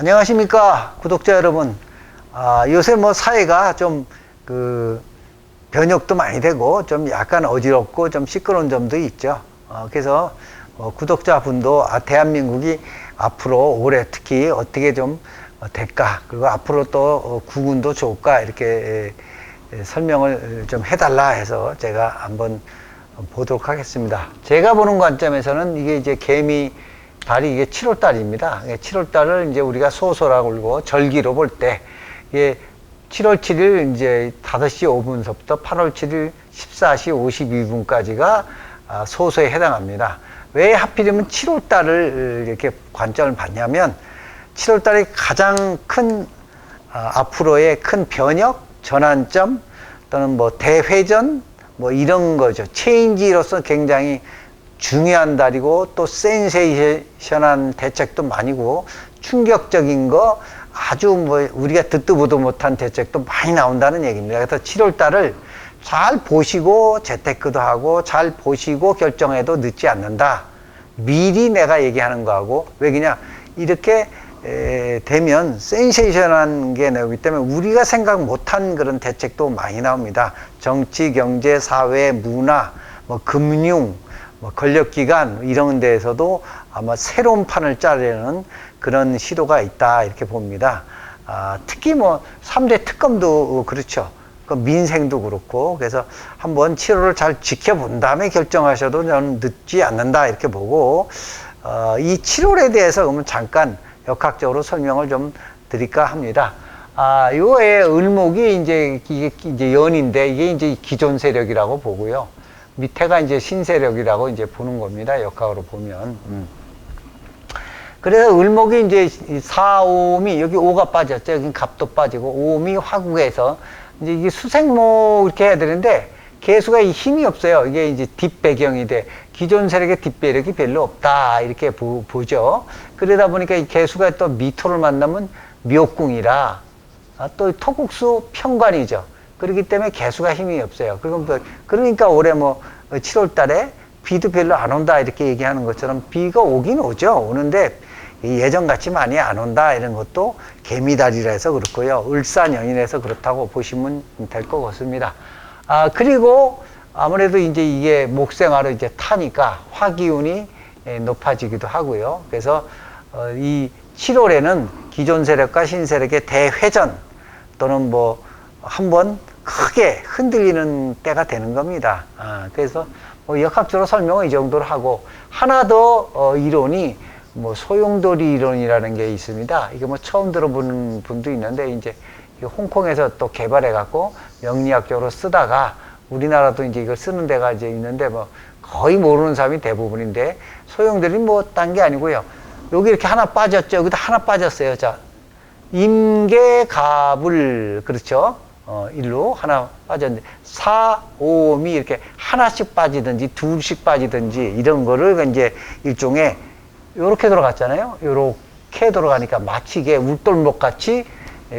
안녕하십니까 구독자 여러분. 아, 요새 뭐 사회가 좀 그 변혁도 많이 되고 좀 약간 어지럽고 좀 시끄러운 점도 있죠. 어, 그래서 어, 구독자분도 아, 대한민국이 앞으로 올해 특히 어떻게 좀 어, 될까 그리고 앞으로 또 어, 구군도 좋을까 이렇게 설명을 좀 해달라 해서 제가 한번 보도록 하겠습니다. 제가 보는 관점에서는 이게 이제 개미 달이 이게 7월 달입니다. 7월 달을 이제 우리가 소소라고 그러고 절기로 볼 때 이게 7월 7일 이제 5시 5분서부터 8월 7일 14시 52분까지가 아, 소소에 해당합니다. 왜 하필이면 7월 달을 이렇게 관점을 받냐면 7월 달이 가장 큰 아, 앞으로의 큰 변혁, 전환점 또는 뭐 대회전 뭐 이런 거죠. 체인지로서 굉장히 중요한 달이고 또 센세이션한 대책도 많이고 충격적인 거 아주 뭐 우리가 듣도 보도 못한 대책도 많이 나온다는 얘기입니다. 그래서 7월 달을 잘 보시고 재테크도 하고 잘 보시고 결정해도 늦지 않는다. 미리 내가 얘기하는 거하고 왜 그냥 이렇게 에, 되면 센세이션한 게 나오기 때문에 우리가 생각 못한 그런 대책도 많이 나옵니다. 정치, 경제, 사회, 문화, 뭐 금융, 뭐 권력기관 이런 데에서도 아마 새로운 판을 짜려는 그런 시도가 있다 이렇게 봅니다. 아, 특히 뭐 3대 특검도 그렇죠. 그 민생도 그렇고 그래서 한번 7월을 잘 지켜본 다음에 결정하셔도 저는 늦지 않는다 이렇게 보고 어, 이 7월에 대해서 그러면 잠깐 역학적으로 설명을 좀 드릴까 합니다. 아, 요의 을목이 이제 이게 이제 연인데 이게 이제 기존 세력이라고 보고요. 밑에가 이제 신세력이라고 이제 보는 겁니다. 역학으로 보면. 음. 그래서 을목이 이제 사오미 여기 오가 빠졌죠. 여기 갑도 빠지고 오미 화국에서 이제 이게 수생목 이렇게 해야 되는데 개수가 힘이 없어요. 이게 이제 뒷배경이 돼. 기존 세력의 뒷배력이 별로 없다. 이렇게 보, 죠 그러다 보니까 이 개수가 또 미토를 만나면 묘궁이라 아, 또 토국수 평관이죠. 그렇기 때문에 개수가 힘이 없어요. 그러니까 올해 뭐 7월 달에 비도 별로 안 온다 이렇게 얘기하는 것처럼 비가 오긴 오죠. 오는데 예전같이 많이 안 온다 이런 것도 개미달이라 해서 그렇고요. 을사년이라서 그렇다고 보시면 될 것 같습니다. 아, 그리고 아무래도 이제 이게 목생화로 이제 타니까 화기운이 높아지기도 하고요. 그래서 어, 이 7월에는 기존 세력과 신세력의 대회전 또는 뭐 한번 크게 흔들리는 때가 되는 겁니다. 아, 그래서 뭐 역학적으로 설명을 이 정도로 하고 하나 더 어, 이론이 뭐 소용돌이 이론이라는 게 있습니다. 이게 뭐 처음 들어보는 분도 있는데 이제 홍콩에서 또 개발해 갖고 명리학적으로 쓰다가 우리나라도 이제 이걸 쓰는 데가 이제 있는데 뭐 거의 모르는 사람이 대부분인데 소용돌이 뭐딴 게 아니고요. 여기 이렇게 하나 빠졌죠. 여기도 하나 빠졌어요. 자, 임계갑을 그렇죠. 어, 일로 하나 빠졌는데 사, 오 미 이렇게 하나씩 빠지든지 둘씩 빠지든지 이런 거를 이제 일종의 요렇게 들어갔잖아요. 요렇게 들어가니까 마치 이게 울돌목 같이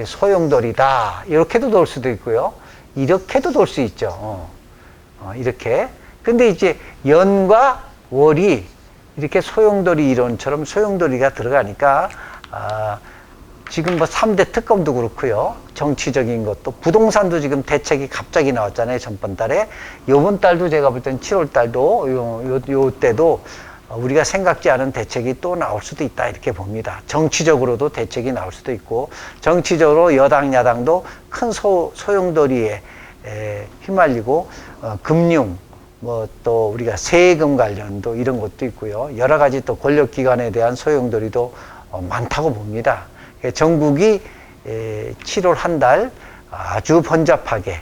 소용돌이다. 이렇게도 돌 수도 있고요. 이렇게도 돌 수 있죠. 어. 어, 이렇게. 근데 이제 연과 월이 이렇게 소용돌이 이론처럼 소용돌이가 들어가니까 아, 지금 뭐 3대 특검도 그렇고요. 정치적인 것도 부동산도 지금 대책이 갑자기 나왔잖아요. 전번 달에. 요번 달도 제가 볼 때는 7월 달도 요, 요, 요 때도 우리가 생각지 않은 대책이 또 나올 수도 있다 이렇게 봅니다. 정치적으로도 대책이 나올 수도 있고 정치적으로 여당 야당도 큰 소, 소용돌이에 에, 휘말리고 어, 금융 뭐 또 우리가 세금 관련도 이런 것도 있고요. 여러 가지 또 권력기관에 대한 소용돌이도 어, 많다고 봅니다. 전국이 7월 한 달 아주 번잡하게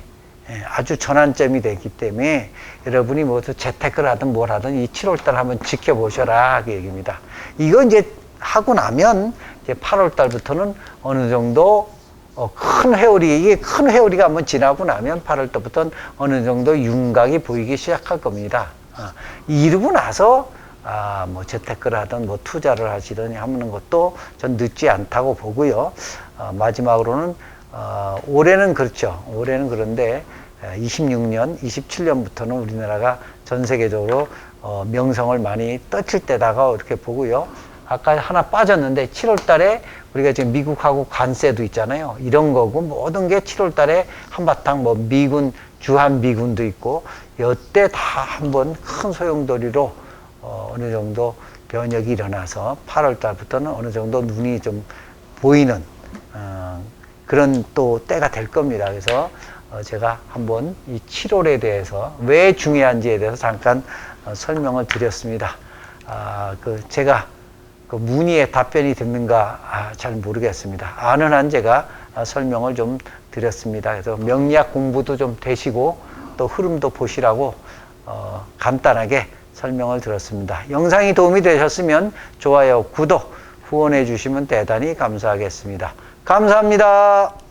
아주 전환점이 되기 때문에 여러분이 뭐든 재테크를 하든 뭘 하든 이 7월 달 한번 지켜보셔라 그 얘기입니다. 이거 이제 하고 나면 이제 8월 달부터는 어느 정도 어, 큰 회오리 이게 큰 회오리가 한번 지나고 나면 8월 달부터는 어느 정도 윤곽이 보이기 시작할 겁니다. 아, 이러고 나서 아, 뭐 재테크를 하든 뭐 투자를 하시든 하는 것도 전 늦지 않다고 보고요. 어, 마지막으로는 어, 올해는 그렇죠. 올해는 그런데 26년, 27년부터는 우리나라가 전 세계적으로 어, 명성을 많이 떠칠 때다가 이렇게 보고요. 아까 하나 빠졌는데 7월 달에 우리가 지금 미국하고 관세도 있잖아요. 이런 거고 모든 게 7월 달에 한바탕 뭐 미군 주한 미군도 있고 여태 다 한번 큰 소용돌이로 어, 어느 정도 변혁이 일어나서 8월 달부터는 어느 정도 눈이 좀 보이는 어, 그런 또 때가 될 겁니다. 그래서 어, 제가 한번 이 7월에 대해서 왜 중요한지에 대해서 잠깐 어, 설명을 드렸습니다. 아, 그 제가 그 문의에 답변이 됐는가 아, 잘 모르겠습니다. 아는 한 제가 아, 설명을 좀 드렸습니다. 그래서 명리학 공부도 좀 되시고 또 흐름도 보시라고 어, 간단하게 설명을 드렸습니다. 영상이 도움이 되셨으면 좋아요, 구독, 후원해 주시면 대단히 감사하겠습니다. 감사합니다.